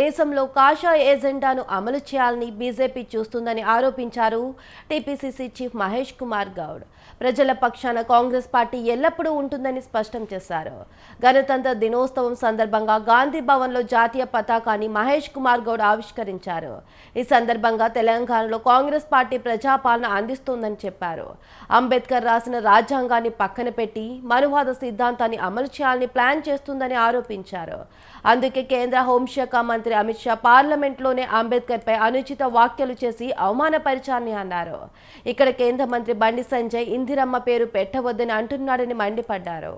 దేశంలో కాషాయ ఎజెండాను అమలు చేయాలని బీజేపీ చూస్తుందని ఆరోపించారు టీపీసీసీ చీఫ్ మహేష్ కుమార్ గౌడ్. ప్రజల పక్షాన కాంగ్రెస్ పార్టీ ఎల్లప్పుడూ ఉంటుందని స్పష్టం చేశారు. గణతంత్ర దినోత్సవం సందర్భంగా గాంధీ భవన్లో జాతీయ పతాకాన్ని మహేష్ కుమార్ గౌడ్ ఆవిష్కరించారు. ఈ సందర్భంగా తెలంగాణలో కాంగ్రెస్ పార్టీ ప్రజాపాలన అందిస్తోందని చెప్పారు. అంబేద్కర్ రాసిన రాజ్యాంగాన్ని పక్కన పెట్టి మనువాద సిద్ధాంతాన్ని అమలు చేయాలని ప్లాన్ చేస్తుందని ఆరోపించారు. అందుకే కేంద్ర హోంశాఖ మంత్రి అమిత్ షా పార్లమెంట్లోనే అంబేద్కర్ పై అనుచిత వ్యాఖ్యలు చేసి అవమానపరిచారని అన్నారు. ఇక్కడ కేంద్ర మంత్రి బండి సంజయ్ ఇందిరమ్మ పేరు పెట్టవద్దని అంటున్నాడని మండిపడ్డారు.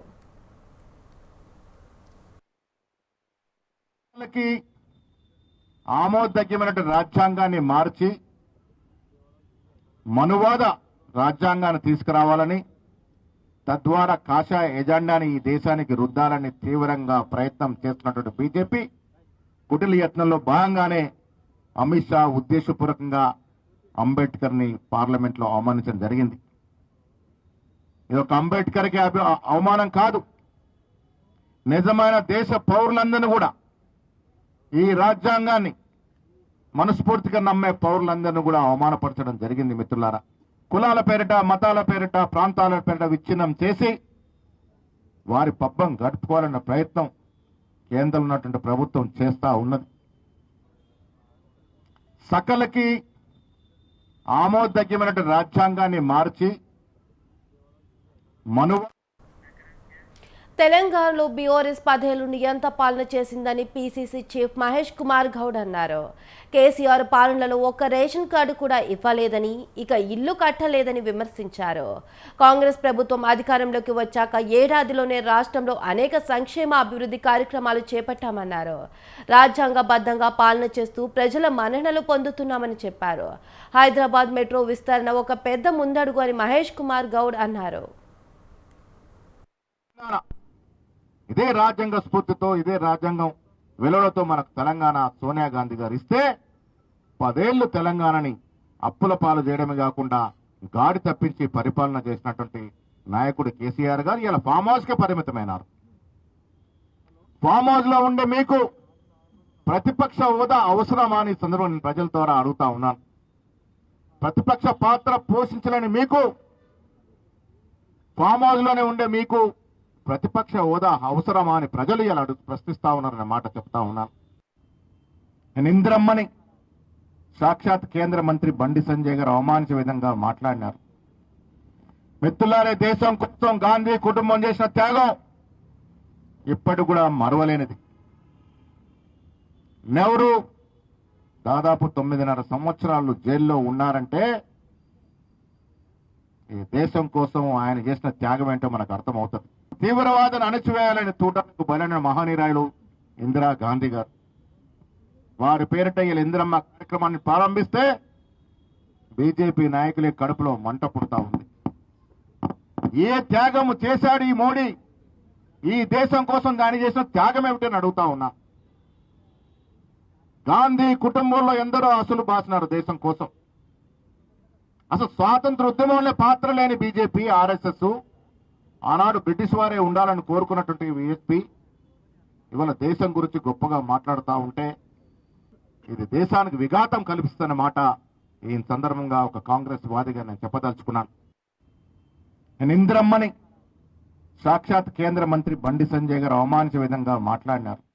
వాళ్ళకి రాజ్యాంగాన్ని మార్చి మనువాద రాజ్యాంగాన్ని తీసుకురావాలని తద్వారా కాషాయ ఎజెండాని ఈ దేశానికి రుద్దాలని తీవ్రంగా ప్రయత్నం చేస్తున్నటువంటి బీజేపీ కుటిల యత్నంలో భాగంగానే అమిత్ షా ఉద్దేశపూర్వకంగా అంబేద్కర్ని పార్లమెంట్లో అవమానించడం జరిగింది. ఇది ఒక అంబేద్కర్కి అభి- అవమానం కాదు. నిజమైన దేశ పౌరులందరినీ కూడా ఈ రాజ్యాంగాన్ని మనస్ఫూర్తిగా నమ్మే పౌరులందరినీ కూడా అవమానపరచడం జరిగింది మిత్రులారా. కులాల పేరిట మతాల పేరిట ప్రాంతాల పేరిట విచ్ఛిన్నం చేసి వారి పబ్బం గడుపుకోవాలన్న ప్రయత్నం కేంద్రంలో ఉన్నటువంటి ప్రభుత్వం చేస్తా ఉన్నది. సకలకి ఆమోదగ్యమైనటువంటి రాజ్యాంగాన్ని మార్చి మనువ తెలంగాణలో బీఆర్ఎస్ పదేళ్ళు నియంత పాలన చేసిందని పీసీసీ చీఫ్ మహేష్ కుమార్ గౌడ్ అన్నారు. కేసీఆర్ పాలనలో ఒక్క రేషన్ కార్డు కూడా ఇవ్వలేదని ఇక ఇల్లు కట్టలేదని విమర్శించారు. కాంగ్రెస్ ప్రభుత్వం అధికారంలోకి వచ్చాక ఏడాదిలోనే రాష్ట్రంలో అనేక సంక్షేమ అభివృద్ధి కార్యక్రమాలు చేపట్టామన్నారు. రాజ్యాంగబద్ధంగా పాలన చేస్తూ ప్రజల మన్ననలు పొందుతున్నామని చెప్పారు. హైదరాబాద్ మెట్రో విస్తరణ ఒక పెద్ద ముందడుగు అని మహేష్ కుమార్ గౌడ్ అన్నారు. ఇదే రాజ్యాంగ స్ఫూర్తితో ఇదే రాజ్యాంగం విలువలతో మనకు తెలంగాణ సోనియా గాంధీ గారు ఇస్తే పదేళ్ళు తెలంగాణని అప్పుల పాలు చేయడమే కాకుండా గాడి తప్పించి పరిపాలన చేసినటువంటి నాయకుడు కేసీఆర్ గారు ఇలా ఫామ్ హౌస్కే పరిమితమైనారు. ఫామ్ హౌస్లో ఉండే మీకు ప్రతిపక్ష హోదా అవసరమా అని సందర్భం నేను ప్రజల ద్వారా అడుగుతా ఉన్నాను. ప్రతిపక్ష పాత్ర పోషించలేని మీకు ఫామ్ హౌస్లోనే ఉండే మీకు ప్రతిపక్ష హోదా అవసరమా అని ప్రజలు ఇలా అడుగు ప్రశ్నిస్తా ఉన్నారనే మాట చెప్తా ఉన్నాను నేను ఇంద్రమ్మని సాక్షాత్ కేంద్ర మంత్రి బండి సంజయ్ గారు అవమానించే విధంగా మాట్లాడినారు. మిత్రులారే దేశం కోసం గాంధీ కుటుంబం చేసిన త్యాగం ఇప్పటి కూడా మరవలేనిది. నెహ్రూ దాదాపు తొమ్మిదిన్నర సంవత్సరాలు జైల్లో ఉన్నారంటే ఈ దేశం కోసం ఆయన చేసిన త్యాగం ఏంటో మనకు అర్థమవుతుంది. తీవ్రవాదాన్ని అణచివేయాలని చూడటానికి బలైన మహానీరాయుడు ఇందిరా గాంధీ గారు. వారి పేరిట వీళ్ళ ఇందిరమ్మ కార్యక్రమాన్ని ప్రారంభిస్తే బీజేపీ నాయకులే కడుపులో మంట పుడతా ఉంది. ఏ త్యాగము చేశాడు ఈ మోడీ? ఈ దేశం కోసం దాని చేసిన త్యాగం ఏమిటని అడుగుతా ఉన్నా. గాంధీ కుటుంబంలో ఎందరో అసలు బాసినారు దేశం కోసం. అసలు స్వాతంత్ర ఉద్యమంలో పాత్ర లేని బీజేపీ ఆర్ఎస్ఎస్ ఆనాడు బ్రిటిష్ వారే ఉండాలని కోరుకున్నటువంటి విఎస్పి ఇవాళ దేశం గురించి గొప్పగా మాట్లాడుతూ ఉంటే ఇది దేశానికి విఘాతం కల్పిస్తున్న మాట. ఈ సందర్భంగా ఒక కాంగ్రెస్ వాదిగా నేను చెప్పదలుచుకున్నాను. నేను ఇంద్రమ్మని సాక్షాత్ కేంద్ర మంత్రి బండి సంజయ్ గారు అవమానించే విధంగా మాట్లాడినారు.